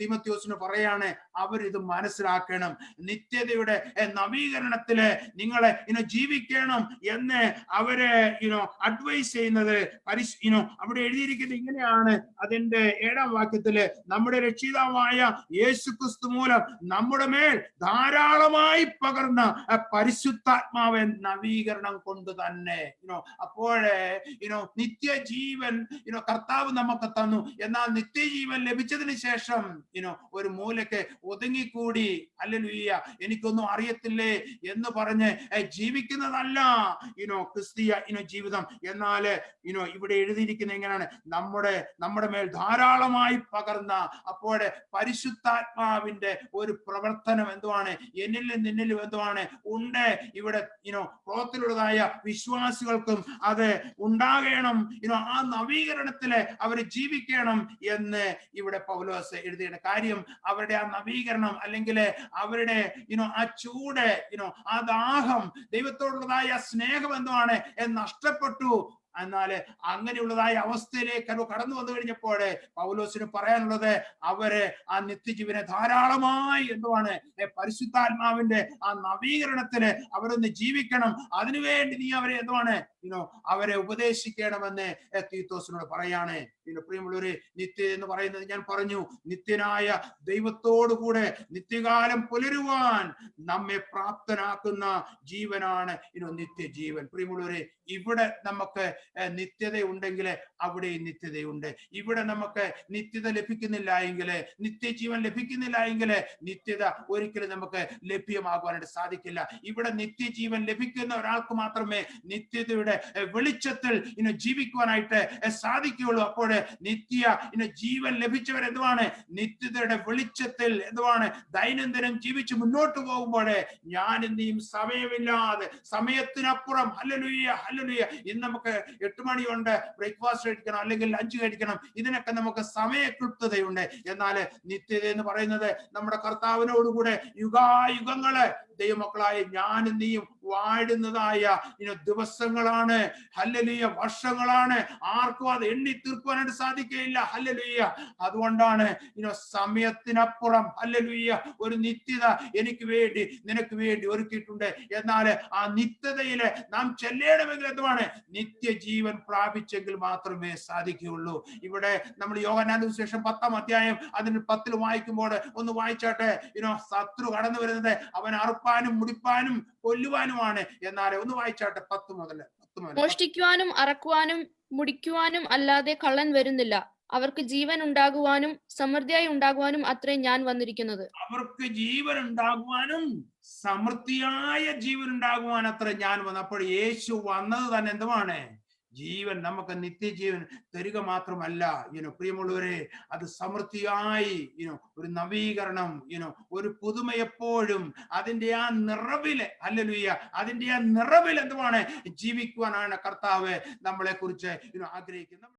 തീമത്യോസിന് പറയാണ് അവരിത് മനസ്സിലാക്കണം. നിത്യതയുടെ നവീകരണത്തിൽ നിങ്ങളെ ഇനോ ജീവിക്കണം എന്ന് അവരെ ഇനോ അഡ്വൈസ് ചെയ്യുന്നത് പരിശ് ഇനോ അവിടെ എഴുതിയിരിക്കുന്നത് ഇങ്ങനെയാണ്. അതിന്റെ ഏഴാം വാക്യത്തിൽ നമ്മുടെ രക്ഷിതാവായ യേശു ക്രിസ്തു മൂലം നമ്മുടെ മേൽ ധാരാളമായി പകർന്ന പരിശുദ്ധാത്മാവൻ നവീകരണം കൊണ്ട് തന്നെ ഇനോ അപ്പോഴേ ഇനോ നിത്യജീവൻ ഇനോ കർത്താവ് നമുക്ക് തന്നു. എന്നാൽ നിത്യജീവൻ ലഭിച്ചതിന് ശേഷം ഇനോ ഒരു മൂലക്ക് ഒതുങ്ങിക്കൂടി. അല്ലേലൂയ്യ. എനിക്കൊന്നും അറിയത്തില്ലേ എന്ന് പറഞ്ഞ് ജീവിക്കുന്നതല്ല. ഇനോ ക്രിസ്തീയ ഇനോ ജീവിതം. എന്നാൽ ഇനോ ഇവിടെ എഴുതിയിരിക്കുന്ന എങ്ങനെയാണ്? നമ്മുടെ നമ്മുടെ മേൽ ധാരാളമായി പകർന്ന അപ്പോഴെ പരിശുദ്ധാത്മാവിന്റെ ഒരു പ്രവർത്തനം എന്തുവാണ്? എന്നിലും നിന്നിലും എന്തുവാണ്? ഉണ്ട്. ഇവിടെ ഇനോ ക്രോത്തിലുള്ളതായ വിശ്വാസികൾക്കും അത് ഉണ്ടാകണം. ഇനോ ആ നവീകരണത്തിൽ അവർ ജീവിക്കണം എന്ന് ഇവിടെ പൗലോസ് എഴുതിയുടെ കാര്യം. അവരുടെ ആ നവീകരണം അല്ലെങ്കിൽ അവരുടെ ഇനോ ആ ചൂട് ഇനോ ആ ദാഹം ദൈവത്തോടുള്ളതായ സ്നേഹം എന്തുമാണ് നഷ്ടപ്പെട്ടു. എന്നാൽ അങ്ങനെയുള്ളതായ അവസ്ഥയിലേക്ക് അവർ കടന്നു വന്നു കഴിഞ്ഞപ്പോൾ പൗലോസിന് പറയാനുള്ളത് അവർ ആ നിത്യജീവനെ ധാരാളമായി എന്തുവാണ്? ഏ, പരിശുദ്ധാത്മാവിന്റെ ആ നവീകരണത്തിന് അവരൊന്ന് ജീവിക്കണം. അതിനുവേണ്ടി നീ അവരെ എന്തുവാണ്? യുനോ അവരെ ഉപദേശിക്കണമെന്ന് തീത്തോസിനോട് പറയാണ്. ഇന്ന് പ്രിയമുള്ളവരെ നിത്യ എന്ന് പറയുന്നത് ഞാൻ പറഞ്ഞു നിത്യനായ ദൈവത്തോടു കൂടെ നിത്യകാലം പുലരുവാൻ നമ്മെ പ്രാപ്തനാക്കുന്ന ജീവനാണ് ഇനോ നിത്യജീവൻ. പ്രിയമുള്ളവരെ ഇവിടെ നമുക്ക് നിത്യത ഉണ്ടെങ്കിൽ അവിടെയും നിത്യതയുണ്ട്. ഇവിടെ നമുക്ക് നിത്യത ലഭിക്കുന്നില്ല എങ്കിൽ നിത്യജീവൻ ലഭിക്കുന്നില്ല എങ്കിൽ നിത്യത ഒരിക്കലും നമുക്ക് ലഭ്യമാകുവാനായിട്ട് സാധിക്കില്ല. ഇവിടെ നിത്യജീവൻ ലഭിക്കുന്ന ഒരാൾക്ക് മാത്രമേ നിത്യതയുടെ വെളിച്ചത്തിൽ ഇന്ന് ജീവിക്കുവാനായിട്ട് സാധിക്കുകയുള്ളൂ. അപ്പോൾ നിത്യ ഇന്ന് ജീവൻ ലഭിച്ചവർ എന്തുവാണ്? നിത്യതയുടെ വെളിച്ചത്തിൽ എന്തുവാണ്? ദൈനംദിനം ജീവിച്ച് മുന്നോട്ട് പോകുമ്പോൾ ഞാൻ നീയും സമയമില്ലാതെ സമയത്തിനപ്പുറം ഹല്ലേലൂയ ഹല്ലേലൂയ ഇന്ന് നമുക്ക് എട്ട് മണിയുണ്ട് ബ്രേക്ക്ഫാസ്റ്റ് കഴിക്കണം അല്ലെങ്കിൽ ലഞ്ച് കഴിക്കണം ഇതിനൊക്കെ നമുക്ക് സമയക്ലുപ്തതയുണ്ട്. എന്നാൽ നിത്യത എന്ന് പറയുന്നത് നമ്മുടെ കർത്താവിനോടുകൂടെ യുഗായുഗങ്ങൾ ദൈവമക്കളായ ഞാനും നീയും വാഴുന്നതായ ഇനി ദിവസങ്ങളാണ്. ഹല്ലലിയ. വർഷങ്ങളാണ്. ആർക്കും അത് എണ്ണി തീർക്കുവാനായിട്ട് സാധിക്കുകയില്ല. ഹല്ലലുയ്യ അതുകൊണ്ടാണ് ഇനോ സമയത്തിനപ്പുറം ഹല്ലലുയ്യ ഒരു നിത്യത എനിക്ക് വേണ്ടി നിനക്ക് വേണ്ടി ഒരുക്കിയിട്ടുണ്ട്. എന്നാൽ ആ നിത്യതയിൽ നാം ചെല്ലേണമെങ്കിൽ എന്തുമാണ് നിത്യജീവൻ പ്രാപിച്ചെങ്കിൽ മാത്രമേ സാധിക്കുകയുള്ളൂ. ഇവിടെ നമ്മൾ യോഗനാനു ശേഷം പത്താം അധ്യായം അതിന് പത്തിൽ വായിക്കുമ്പോൾ ഒന്ന് വായിച്ചാട്ടെ. ഇനോ ശത്രു കടന്നു വരുന്നത് അവൻ അറുപ്പാനും മുടിപ്പാനും കൊല്ലുവാനുമാണ്. എന്നാൽ ഒന്ന് വായിച്ചാട്ടെ. പത്ത് മുതൽ പത്ത് മുതൽ. മോഷ്ടിക്കുവാനും അറക്കുവാനും മുടിക്കുവാനും അല്ലാതെ കള്ളൻ വരുന്നില്ല. അവർക്ക് ജീവൻ ഉണ്ടാകുവാനും സമൃദ്ധിയായി ഉണ്ടാകുവാനും അത്രേ ഞാൻ വന്നിരിക്കുന്നത്. അവർക്ക് ജീവൻ ഉണ്ടാകുവാനും സമൃദ്ധിയായ ജീവൻ ഉണ്ടാകുവാൻ അത്ര ഞാൻ വന്നു. അപ്പോൾ യേശു വന്നത് തന്നെ എന്തുമാണ് ജീവൻ നമുക്ക് നിത്യജീവൻ തരിക മാത്രമല്ല ഇനോ പ്രിയമുള്ളവരെ അത് സമൃദ്ധിയായി ഇനോ ഒരു നവീകരണം ഇനോ ഒരു പുതുമ എപ്പോഴും അതിന്റെ ആ നിറവിൽ അല്ലലുയ്യ അതിന്റെ ആ നിറവിൽ എന്തുമാണ് ജീവിക്കുവാനാണ് കർത്താവ് നമ്മളെ കുറിച്ച് ഇനോ ആഗ്രഹിക്കുന്നത്.